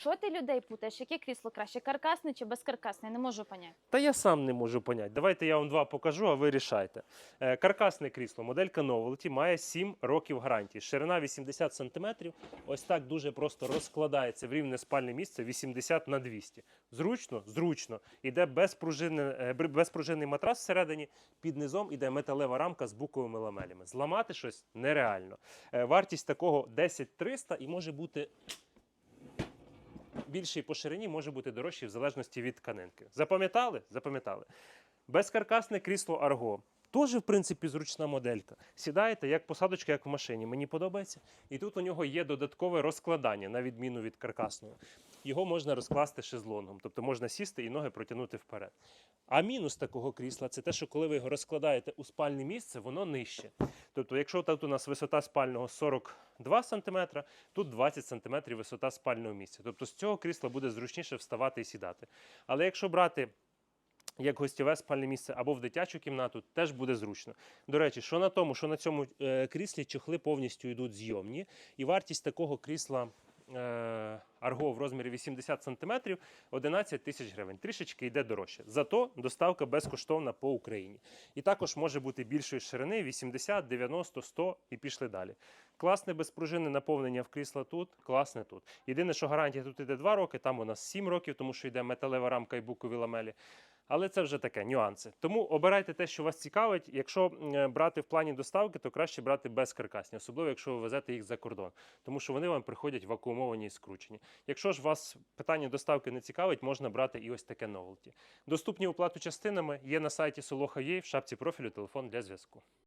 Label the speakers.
Speaker 1: Що ти людей путаєш? Яке крісло краще? Каркасне чи безкаркасне? Не можу поняти.
Speaker 2: Та я сам не можу поняти. Давайте я вам два покажу, а ви рішайте. Е, Каркасне крісло, моделька Novelty, має 7 років гарантії. Ширина 80 см. Ось так дуже просто розкладається в рівне спальне місце 80 на 200. Зручно, зручно. Іде безпружинне- е, безпружинний матрас всередині, під низом іде металева рамка з буковими ламелями. Зламати щось нереально. Е, Вартість такого 10 300 і може бути більший по ширині, може бути дорожчий в залежності від тканинки. Запам'ятали? Запам'ятали. Безкаркасне крісло Арго. Теж, в принципі, зручна моделька. Сідаєте як посадочка, як в машині. Мені подобається. І тут у нього є додаткове розкладання, на відміну від каркасного. Його можна розкласти шезлонгом, тобто можна сісти і ноги протягнути вперед. А мінус такого крісла це те, що коли ви його розкладаєте у спальне місце, воно нижче. Тобто, якщо тут у нас висота спального 42 см, тут 20 см висота спального місця. Тобто з цього крісла буде зручніше вставати і сідати. Але якщо брати як гостєве спальне місце або в дитячу кімнату, теж буде зручно. До речі, що на тому, що на цьому е, кріслі чохли повністю йдуть зйомні, і вартість такого крісла. е, Арго в розмірі 80 см 11 тисяч гривень. Трішечки йде дорожче. Зато доставка безкоштовна по Україні. І також може бути більшої ширини 80, 90, 100 і пішли далі. Класне безпружинне наповнення в крісла тут, класне тут. Єдине, що гарантія тут йде 2 роки, там у нас 7 років, тому що йде металева рамка і букові ламелі. Але це вже таке нюанси. Тому обирайте те, що вас цікавить. Якщо брати в плані доставки, то краще брати безкаркасні, особливо якщо ви везете їх за кордон, тому що вони вам приходять вакуумовані і скручені. Якщо ж вас питання доставки не цікавить, можна брати і ось таке новелті. Доступні оплату частинами є на сайті Soloha.ua в шапці профілю телефон для зв'язку.